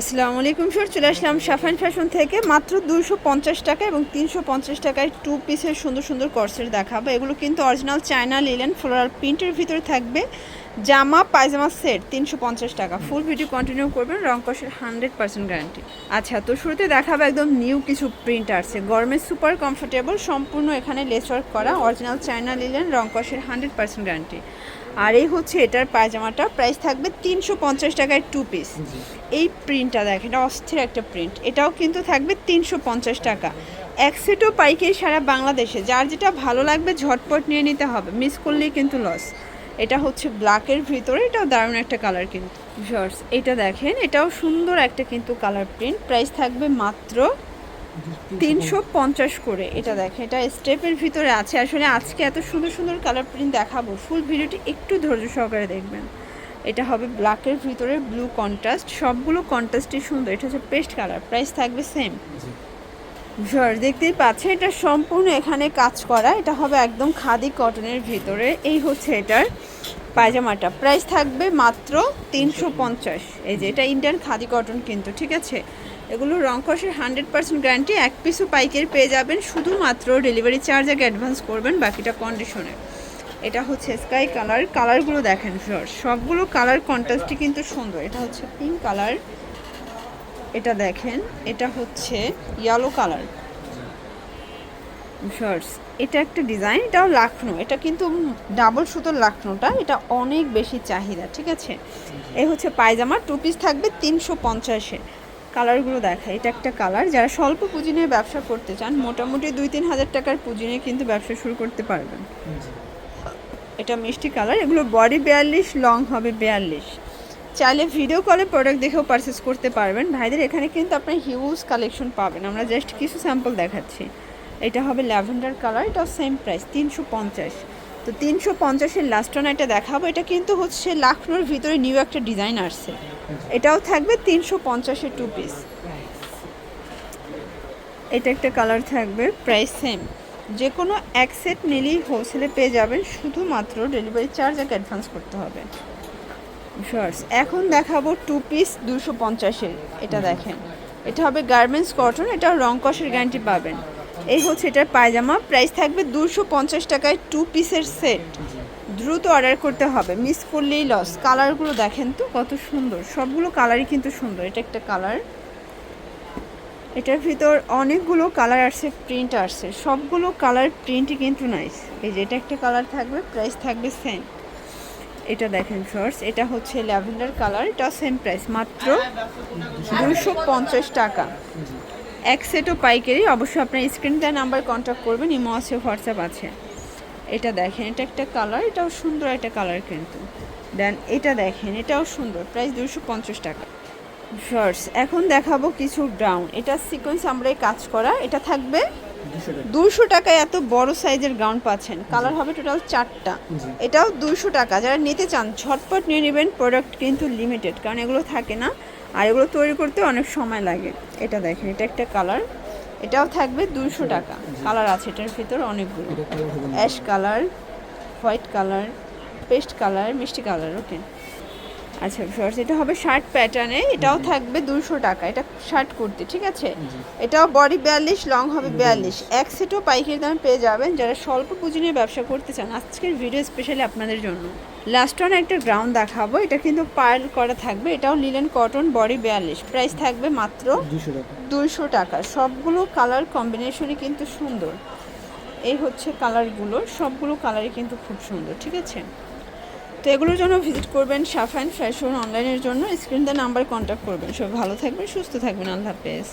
আসসালামু আলাইকুম স্যার চলে আসলাম সাফান ফ্যাশন থেকে। মাত্র দুশো পঞ্চাশ টাকা এবং তিনশো পঞ্চাশ টাকায় টু পিসের সুন্দর সুন্দর কর্সের দেখাবো। এগুলো কিন্তু অরিজিনাল চায়না লিলেন ফ্লোরাল প্রিন্টের ভিতরে থাকবে। জামা, পায়জামা সেট তিনশো পঞ্চাশ টাকা। ফুল ভিডিও কন্টিনিউ করবেন, রং কষের হান্ড্রেড পার্সেন্ট গ্যারান্টি আচ্ছা তো শুরুতে দেখাবো একদম নিউ কিছু প্রিন্ট আসছে। গরমে সুপার কমফোর্টেবল সম্পূর্ণ এখানে লেস ওয়ার্ক করা অরিজিনাল চায়না লিলেন রং কষের হান্ড্রেড পার্সেন্ট গ্যারান্টি আর এই হচ্ছে এটার পায়জামাটা। প্রাইস থাকবে তিনশো পঞ্চাশ টাকায় টু পিস এই প্রিন্টটা দেখেন এটা অস্থির একটা প্রিন্ট এটাও কিন্তু থাকবে তিনশো পঞ্চাশ টাকা। এক সেটও পাইকারি সারা বাংলাদেশে। যার যেটা ভালো লাগবে ঝটপট নিয়ে নিতে হবে। মিস করলেই কিন্তু লস এটা হচ্ছে ব্ল্যাকের ভিতরে এটাও দারুণ একটা কালার কিন্তু। শর্টস এটা দেখেন এটাও সুন্দর একটা কিন্তু কালার প্রিন্ট প্রাইস থাকবে মাত্র তিনশো পঞ্চাশ করে। এটা দেখেন এটা স্টেপের ভিতরে আছে। আসলে আজকে এত সুন্দর সুন্দর কালার প্রিন্ট দেখাবো। ফুল ভিডিওটি একটু ধৈর্য সহকারে দেখবেন। এটা হবে ব্ল্যাকের ভিতরে ব্লু কন্ট্রাস্ট সবগুলো কন্ট্রাস্টই সুন্দর। এটা হচ্ছে পেস্ট কালার প্রাইস থাকবে সেম ঝড় দেখতেই পাচ্ছে এটা সম্পূর্ণ এখানে কাজ করা। এটা হবে একদম খাদি কটনের ভিতরে। এই হচ্ছে এটার পায়জামাটা। প্রাইস থাকবে মাত্র তিনশো পঞ্চাশ। এই যে এটা ইন্ডিয়ান খাদি কটন কিন্তু ঠিক আছে? এগুলো রং কষের হান্ড্রেড পার্সেন্ট গ্যারান্টি। এক পিসও পাইকারি পেয়ে যাবেন, শুধুমাত্র ডেলিভারি চার্জ আগে অ্যাডভান্স করবেন বাকিটা কন্ডিশনে এটা হচ্ছে স্কাই কালার কালারগুলো দেখেন সর সবগুলো কালার কন্ট্রাস্টই কিন্তু সুন্দর। এটা হচ্ছে পিঙ্ক কালার এটা দেখেন, এটা হচ্ছে ইয়েলো কালার শর্টস এটা একটা ডিজাইন এটাও লাখনো, এটা কিন্তু ডাবল সুতোর লাখনোটা, এটা অনেক বেশি চাহিদা, ঠিক আছে? এই হচ্ছে পায়জামা টু পিস থাকবে তিনশো পঞ্চাশে কালারগুলো দেখা এটা একটা কালার। যারা স্বল্প পুঁজি নিয়ে ব্যবসা করতে চান, মোটামুটি দুই তিন হাজার টাকার পুঁজি নিয়ে কিন্তু ব্যবসা শুরু করতে পারবেন। এটা মিষ্টি কালার। এগুলো বডি বিয়াল্লিশ, লং হবে বিয়াল্লিশ। চাইলে ভিডিও কলে প্রোডাক্ট দেখেও পারচেস করতে পারবেন। ভাইদের এখানে কিন্তু আপনার হিউজ কালেকশন পাবেন। আমরা জাস্ট কিছু স্যাম্পল দেখাচ্ছি। এটা হবে ল্যাভেন্ডার কালার। এটাও সেম প্রাইস তিনশো পঞ্চাশ। তো তিনশো পঞ্চাশের লাস্ট এটা দেখাবো। এটা কিন্তু হচ্ছে লাখনোর ভিতরে নিউ একটা ডিজাইন আসছে। এটাও থাকবে তিনশো পঞ্চাশের টু পিস এটা একটা কালার থাকবে প্রাইস সেম যে কোনো এক সেট নিলেই হোলসেলে পেয়ে যাবেন, শুধুমাত্র ডেলিভারি চার্জ এক অ্যাডভান্স করতে হবে। শর্টস এখন দেখাবো টু পিস দুশো পঞ্চাশের। এটা দেখেন। এটা হবে গার্মেন্টস কটন এটা রং কষের গ্যারান্টি পাবেন। এই হচ্ছে এটার পায়জামা। প্রাইস থাকবে দুশো পঞ্চাশ টাকায় টু পিসের সেট দ্রুত অর্ডার করতে হবে মিস করলেই লস কালারগুলো দেখেন তো, কত সুন্দর। সবগুলো কালারই কিন্তু সুন্দর, এটা একটা কালার এটার ভিতর অনেকগুলো কালার আসছে প্রিন্ট আসছে। সবগুলো কালার প্রিন্টই কিন্তু নাইস এই যে এটা একটা কালার থাকবে প্রাইস থাকবে সেম এটা দেখেন শর্টস এটা হচ্ছে ল্যাভেন্ডার কালার এটা সেম প্রাইস মাত্র দুশো টাকা। এক সেটও পাইকারি। অবশ্যই আপনার স্ক্রিন দেওয়া নাম্বার কন্ট্যাক্ট করবেন। ইমো আছে হোয়াটসঅ্যাপ আছে। এটা দেখেন এটা একটা কালার এটাও সুন্দর একটা কালার কিন্তু। দেন এটা দেখেন এটাও সুন্দর প্রাইস দুশো পঞ্চাশ টাকা। শর্টস এখন দেখাবো কিছু ব্রাউন এটা সিকোয়েন্স আমরা কাজ করা। এটা থাকবে দুশো টাকায় এত বড় সাইজের গাউন পাচ্ছেন। কালার হবে টোটাল চারটা। এটাও দুশো টাকা। যারা নিতে চান ঝটপট নিয়ে নেবেন। প্রোডাক্ট কিন্তু লিমিটেড কারণ এগুলো থাকে না। আর এগুলো তৈরি করতে অনেক সময় লাগে। এটা দেখেন, এটা একটা কালার। এটাও থাকবে দুশো টাকা। কালার আছে এটার ভিতর অনেকগুলো। Ash colour, white colour, paste colour, মিষ্টি কালার, ওকে। আচ্ছা শর্টস এটা হবে শার্ট প্যাটার্নে এটাও থাকবে দুশো টাকা। এটা শার্ট কুর্তি ঠিক আছে? এটাও বডি বিয়াল্লিশ লং হবে বিয়াল্লিশ। এক সেটও পাইকারি দামে পেয়ে যাবেন। যারা স্বল্প পুঁজি নিয়ে ব্যবসা করতে চান আজকের ভিডিও স্পেশালি আপনাদের জন্য। লাস্ট ওয়ান একটা গ্রাউন্ড দেখাবো। এটা কিন্তু পার্ল করা থাকবে। এটাও লিলেন কটন বডি বিয়াল্লিশ। প্রাইস থাকবে মাত্র দুশো টাকা। সবগুলো কালার কম্বিনেশনই কিন্তু সুন্দর। এই হচ্ছে কালারগুলো সবগুলো কালারই কিন্তু খুব সুন্দর ঠিক আছে? তো এগুলোর জন্য ভিজিট করবেন সাফাইন ফ্যাশন অনলাইনের জন্য। স্ক্রিন নাম্বার কন্ট্যাক্ট করবেন। সব ভালো থাকবেন, সুস্থ থাকবেন। আল্লাহ হাফেজ।